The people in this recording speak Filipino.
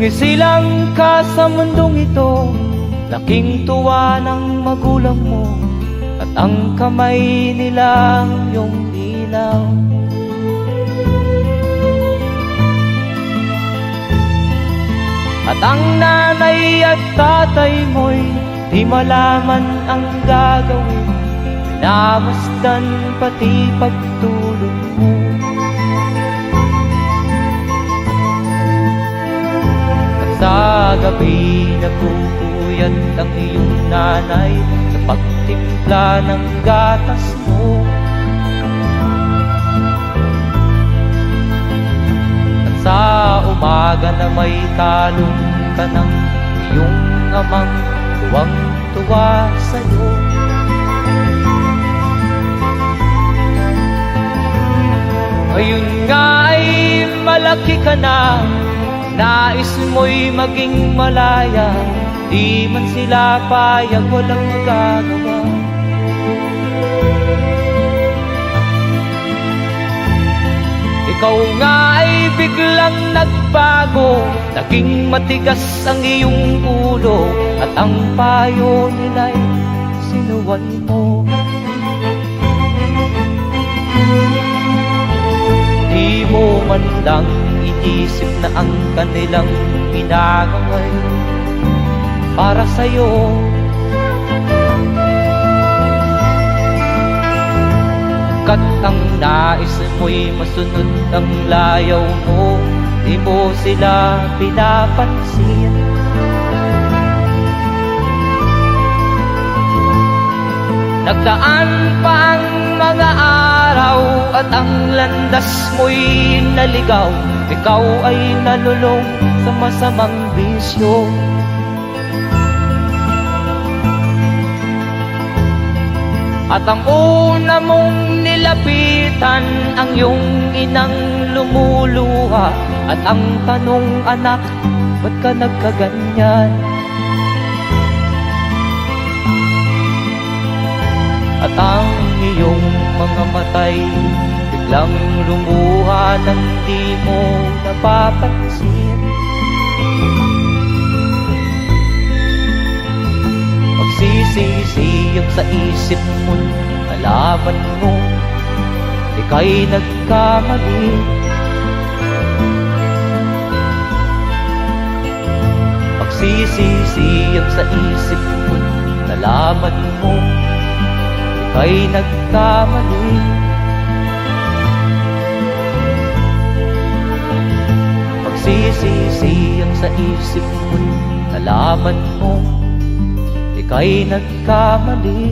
isilang ka sa mundong ito Laking tuwa ng magulang mo At ang kamay nila yung ilaw. At ang nanay at tatay mo'y Di malaman ang gagawin. Namasdan pati pagtulog gabi napupuyat ang iyong nanay Sa pagtimpla ng gatas mo. At sa umaga na may talong ka ng iyong amang Tuwang-tuwa sa'yo. Ngayon nga ay malaki ka na Nais mo'y maging malaya Di man sila payag walang magagawa. Ikaw nga ay biglang nagbago Naging matigas ang iyong ulo At ang payo nila'y sinuway mo. Di mo man lang iisip na ang kanilang ginagaway Para sa'yo. Kat ang nais mo'y masunod ang layaw mo Di mo sila pinapansin. Nagdaan pa ang mga araw At ang landas mo'y naligaw Ikaw ay nalulong sa masamang bisyo At ang una mong nilapitan Ang iyong inang lumuluha At ang tanong anak Ba't ka nagkaganyan? At ang iyong mga matay Biglang lumuha nang di mo napapansin. Magsisisiyag sa isip mo Nalaman mo Ika'y nagkamali. Magsisisiyag sa isip mo Nalaman mo Ika'y nagkamali sa isip mo'y nalaman mo Ika'y nagkamali.